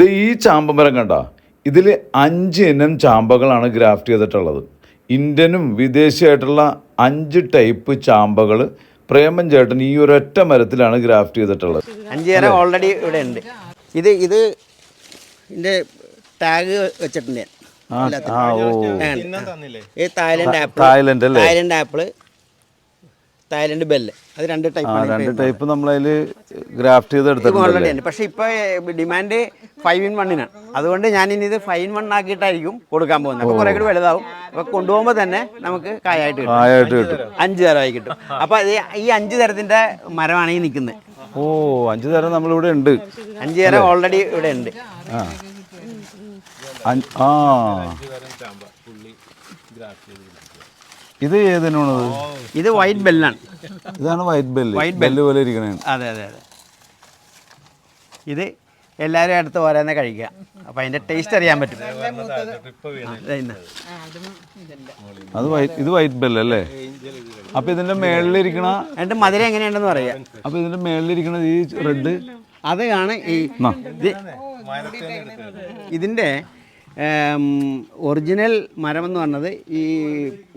ഇത് ഈ ചാമ്പമരം കണ്ട? ഇതിൽ അഞ്ച് ഇനം ചാമ്പകളാണ് ഗ്രാഫ്റ്റ് ചെയ്തിട്ടുള്ളത്. ഇന്ത്യനും വിദേശിയായിട്ടുള്ള അഞ്ച് ടൈപ്പ് ചാമ്പകൾ പ്രേമം ചേട്ടൻ ഈ ഒരൊറ്റ മരത്തിലാണ് ഗ്രാഫ്റ്റ് ചെയ്തിട്ടുള്ളത്. അഞ്ച് തരം ഓൾറെഡി ഇവിടെ ഉണ്ട്. ഇത് ഇത് ഇതിന്റെ ടാഗ് വെച്ചിട്ടുണ്ട് ഈ തായ്ലൻഡ് ആപ്പിൾ തായ്ലൻഡ് അല്ലേ? Thailand apple. Thailand bell. അത് രണ്ട് ടൈപ്പ് ടൈപ്പാണ് രണ്ട് ടൈപ്പ് നമ്മളതിൽ ഗ്രാഫ്റ്റ് ചെയ്ത് ഓൾറെഡി എടുത്തിട്ടുണ്ട് പക്ഷേ ഇപ്പോൾ ഡിമാൻഡ് ഫൈവ് ഇൻ വണ്ണിനാണ് അതുകൊണ്ട് ഞാൻ ഇനി ഇത് ഫൈവ് ഇൻ വൺ ആക്കിയിട്ടായിരിക്കും കൊടുക്കാൻ പോകുന്നത്. അപ്പോൾ കുറേ കൂടി വലുതാവും. അപ്പോൾ കൊണ്ടുപോകുമ്പോൾ തന്നെ നമുക്ക് കായായിട്ട് കിട്ടും. കായായിട്ട് കിട്ടും. അഞ്ച് തരമായി കിട്ടും. അപ്പോൾ ഈ അഞ്ച് തരത്തിന്റെ മരമാണ് ഈ നിൽക്കുന്നത് ഓ അഞ്ച് തരം നമ്മളിവിടെ ഉണ്ട്. അഞ്ച് തരം ഓൾറെഡി ഇവിടെ ഉണ്ട്. ആ. ഇത് ഏതിനാണത്? ഇത് വൈറ്റ് ബെല്ലാണ് ഇതാണ് വൈറ്റ് ബെല്ല് വൈറ്റ് ബെല്ല് പോലെ ഇരിക്കണേ. അതെ അതെ അതെ. ഇത് എല്ലാവരും അടുത്ത് ഓരോന്നെ കഴിക്കുക. അപ്പൊ അതിന്റെ ടേസ്റ്റ് അറിയാൻ പറ്റും. അത് ഇത് വൈറ്റ് ബെൽ അല്ലേ? അപ്പൊ ഇതിന്റെ മേളിലിരിക്കണ എന്നിട്ട് മധുരം എങ്ങനെയുണ്ടെന്ന് പറയാ. അപ്പൊ ഇതിന്റെ മേളിലിരിക്കണ ഈ റെഡ് അതാണ് ഈ ഇതിന്റെ ഒറിജിനൽ മരം എന്ന് പറഞ്ഞത് ഈ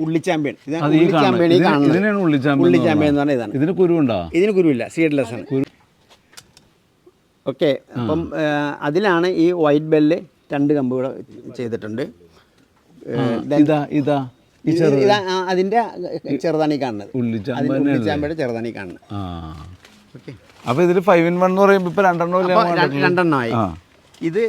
ഉള്ളിച്ചാമ്പ്യൻ അത്. ഉള്ളിച്ചാമ്പ്യൻ ഈ കാണുന്നത്. ഉള്ളിച്ചാമ്പ്യൻ എന്ന് പറഞ്ഞാൽ ഇതാണ് ഇതിന് ഇതിന് കുരുവില്ല സീഡ്ലെസ് ആണ്. ഓക്കെ അപ്പം അതിലാണ് ഈ വൈറ്റ് ബെല്ല് രണ്ട് കമ്പുകൾ ചെയ്തിട്ടുണ്ട്. ഇതാ ഇതാ അതിന്റെ ചെറുതാണ് കാണുന്നത്. ചെറുതാണി ഉള്ളിച്ചാമ്പയുടെ ചെറുതാണ് കാണുന്നത്. ഓക്കെ. അപ്പൊ ഇതിൽ ഫൈവ് ഇൻ വൺ എന്ന് പറയുമ്പോൾ ഇപ്പൊ രണ്ടെണ്ണം അപ്പോൾ രണ്ടെണ്ണമായി ഇത്.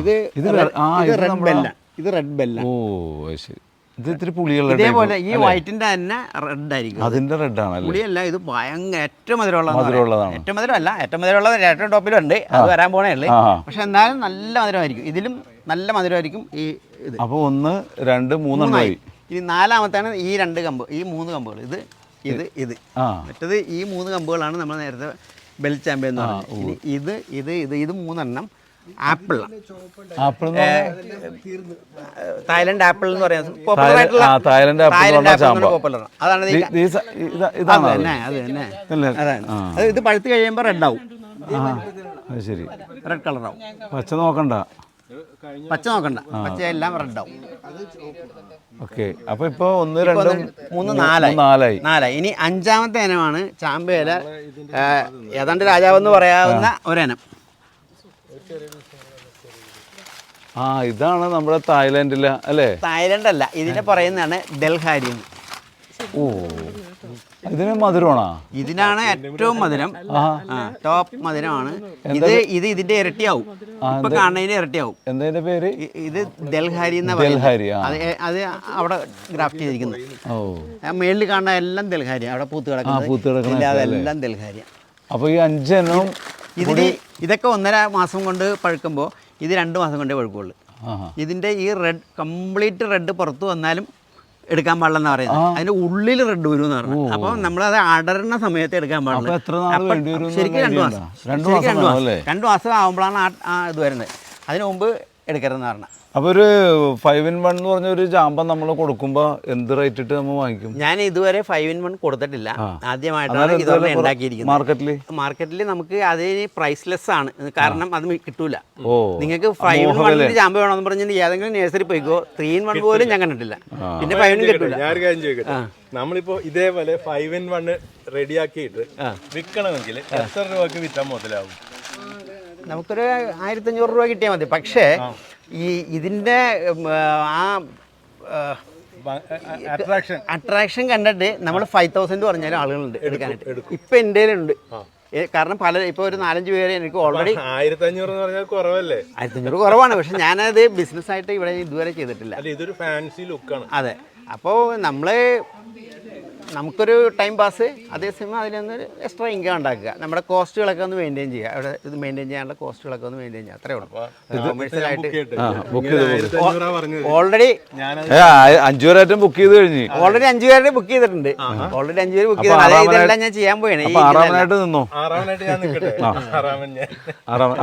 ഇത് ഇത് റെഡ് ബെല്ലാണ് ബെല്ല ഇത് റെഡ് ബെല്ലാണ് ഓ ശരി. ഇത് ഇത്തിരി പുളിയുള്ള ഇതേപോലെ ഈ വൈറ്റിന്റെ തന്നെ റെഡ് ആയിരിക്കും. അതിന്റെ റെഡ് ആണല്ലേ പുളിയല്ല ഇത് ഭയങ്കര ഏറ്റവും മധുരമുള്ള മധുരമുള്ളതാണ്. ഏറ്റവും മധുരമല്ല ഏറ്റവും മധുരമുള്ളത് ഏറ്റവും ടോപ്പിലുണ്ട് അത് വരാൻ പോണേ ഉള്ളു. പക്ഷെ എന്നാലും നല്ല മധുരമായിരിക്കും. ഇതിലും നല്ല മധുരമായിരിക്കും ഈ ഇത്. അപ്പോൾ ഒന്ന് രണ്ട് മൂന്നെണ്ണമായി ഇനി നാലാമത്താണ് ഈ രണ്ട് കമ്പ് ഈ മൂന്ന് കമ്പുകൾ. ഇത് ഇത് ഇത്. മറ്റത് ഈ മൂന്ന് കമ്പുകളാണ് നമ്മൾ നേരത്തെ ബെൽ ചാമ്പ്യൻ എന്ന് പറഞ്ഞത്. ഇത് ഇത് ഇത് ഇത് മൂന്നെണ്ണം. ആപ്പിളാണ് ആപ്പിൾ തായ്ലൻഡ് ആപ്പിൾ എന്ന് പറയുന്നത് പോപ്പുലർ ആയിട്ടുള്ള തായ്ലൻഡ് ആപ്പിൾ ആപ്പിൾ പോപ്പുലർ അതാണ് അത് ഇതാണോ അത്? തന്നെ അത് തന്നെ. അതാണ്. അത് ഇത് പഴുത്ത് കഴിയുമ്പോൾ റെഡ് ആവും. ശരി. റെഡ് കളർ ആവും. പച്ച നോക്കണ്ട. പച്ച നോക്കണ്ട. പച്ച എല്ലാം റെഡ് ആവും. ഓക്കെ. അപ്പൊ ഇപ്പൊ ഒന്ന് രണ്ടും മൂന്ന് നാലായി. നാലായി നാലായി. ഇനി അഞ്ചാമത്തെ ഇനമാണ് ചാമ്പയില ഏതാണ്ട് രാജാവെന്ന് പറയാവുന്ന ഒരിനം. ആ ഇതാണ് നമ്മുടെ തായ്ലാന്റിലെ അല്ലേ? തായ്ലൻഡ് അല്ല ഇതിനെ പറയുന്നതാണ് ഡൽഹാരി ഓ ഇതിന് മധുരമാണോ? ഇതിനാണ് ഏറ്റവും മധുരം. ടോപ്പ് മധുരമാണ്. ഇത് ഇത് ഇതിന്റെ ഇരട്ടിയാവും. ഇപ്പൊ കാണുന്നതിന്റെ ഇരട്ടിയാവും. എന്താ ഇതിന്റെ പേര്? ഇത് ഡൽഹാരി എന്ന ഡൽഹാരി, അത് അവിടെ ഗ്രാഫ്റ്റ് ചെയ്തിരിക്കുന്നത് മേളിൽ കാണുന്ന എല്ലാം ഡൽഹാരി അവിടെ പൂത്ത് കിടക്കുന്നത്. അതെല്ലാം ഡൽഹാരി അപ്പൊ ഈ അഞ്ചെണ്ണം ഇതിന് ഇതൊക്കെ ഒന്നര മാസം കൊണ്ട് പഴുക്കുമ്പോൾ ഇത് രണ്ട് മാസം കൊണ്ടേ പഴുക്കുള്ളൂ. ഇതിന്റെ ഈ റെഡ് കംപ്ലീറ്റ് റെഡ് പുറത്ത് വന്നാലും എടുക്കാൻ പാടില്ലെന്ന് പറയുന്നത് അതിന്റെ ഉള്ളിൽ റെഡ് വരും എന്ന് പറഞ്ഞു. അപ്പോൾ നമ്മളത് അടരുന്ന സമയത്ത് എടുക്കാൻ അപ്പൊ പാടില്ല ശരിക്കും രണ്ട് മാസം. രണ്ടു ശരിക്കും മാസം രണ്ട് മാസം. അല്ലേ? രണ്ട് മാസം ആകുമ്പോഴാണ് ആ ഇത് വരുന്നത്. അതിനു മുമ്പ് എടുക്കരുതെന്ന് പറഞ്ഞത് അപ്പൊ ഒരു ഫൈവ് ഇൻ വൺ എന്ന് പറഞ്ഞ ഒരു ജാമ്പ നമ്മൾ കൊടുക്കുമ്പോൾ എന്ത് റേറ്റ് ഇട്ട് നമ്മൾ വാങ്ങിക്കും? ഞാൻ ഇതുവരെ ഫൈവ് ഇൻ വൺ കൊടുത്തിട്ടില്ല. ആദ്യമായിട്ടാണ് ഇതുവരെ ഉണ്ടാക്കിയിരിക്കുന്നത്. മാർക്കറ്റിൽ മാർക്കറ്റിൽ നമുക്ക് അതിന് പ്രൈസ്ലെസ് ആണ്. കാരണം അത് കിട്ടൂല. ഓ. നിങ്ങൾക്ക് ഫൈവ് ഇൻ വണ്ണിന് ജാമ്പ വേണമെന്ന് പറഞ്ഞാൽ ഏതെങ്കിലും നേഴ്സറി പോയിക്കോ. ത്രീ ഇൻ വൺ പോലും ഞാൻ കണ്ടിട്ടില്ല. പിന്നെ ഫൈവ് ഇൻ കിട്ടൂല. കാര്യം ചോദിക്കട്ടെ? നമ്മളിപ്പോ ഇതേപോലെ ഫൈവ് ഇൻ വൺ റെഡിയാക്കിയിട്ട് വിൽക്കണമെങ്കിൽ എത്ര രൂപക്ക് വിറ്റാൻ മുതലാവും? നമുക്കൊരു ആയിരത്തഞ്ഞൂറ് രൂപ കിട്ടിയാൽ മതി. പക്ഷേ ഈ ഇതിന്റെ ആ അട്രാക്ഷൻ കണ്ടിട്ട് നമ്മൾ ഫൈവ് തൗസൻഡ് പറഞ്ഞാലും ആളുകളുണ്ട് എടുക്കാനായിട്ട്. ഇപ്പം എന്റെ ഉണ്ട് കാരണം പല ഇപ്പോൾ ഒരു നാലഞ്ച് പേര് എനിക്ക് ഓൾറെഡി ആയിരത്തി അഞ്ഞൂറ് പറഞ്ഞാൽ കുറവല്ലേ? ആയിരത്തഞ്ഞൂറ് കുറവാണ്. പക്ഷെ ഞാനത് ബിസിനസ്സായിട്ട് ഇവിടെ ഇതുവരെ ചെയ്തിട്ടില്ല. ഇതൊരു ഫാൻസി ലുക്കാണ് അതെ. അപ്പോൾ നമ്മൾ നമുക്കൊരു ടൈം പാസ് അതേസമയം അതിൽ നിന്ന് എക്സ്ട്രാ ഇൻകം ഉണ്ടാക്കുക. നമ്മുടെ കോസ്റ്റുകളൊക്കെ ഒന്ന് മെയിന്റെയിൻ ചെയ്യുക. അവിടെ ഇത് മെയിന്റെയിൻ ചെയ്യാനുള്ള കോസ്റ്റുകളൊക്കെ ഒന്ന് മെയിന്റെയിൻ ചെയ്യുക. അത്രേ ഉള്ളൂ. കൊമേഴ്സ്യലായിട്ട് ഓൾറെഡി അഞ്ചു പേരായിട്ടും ബുക്ക് ചെയ്ത് കഴിഞ്ഞു. ഓൾറെഡി അഞ്ചു പേരുടെ ബുക്ക് ചെയ്തിട്ടുണ്ട്. ഓൾറെഡി അഞ്ചു പേര് ബുക്ക് ചെയ്തിട്ടുണ്ട്. ഇതെല്ലാം ഞാൻ ചെയ്യാൻ പോയാണ് ഈ ആറാമനായിട്ട് നിന്നോ? ആറാമനായിട്ട് ഞാൻ നിൽക്കട്ടെ ആറാമൻ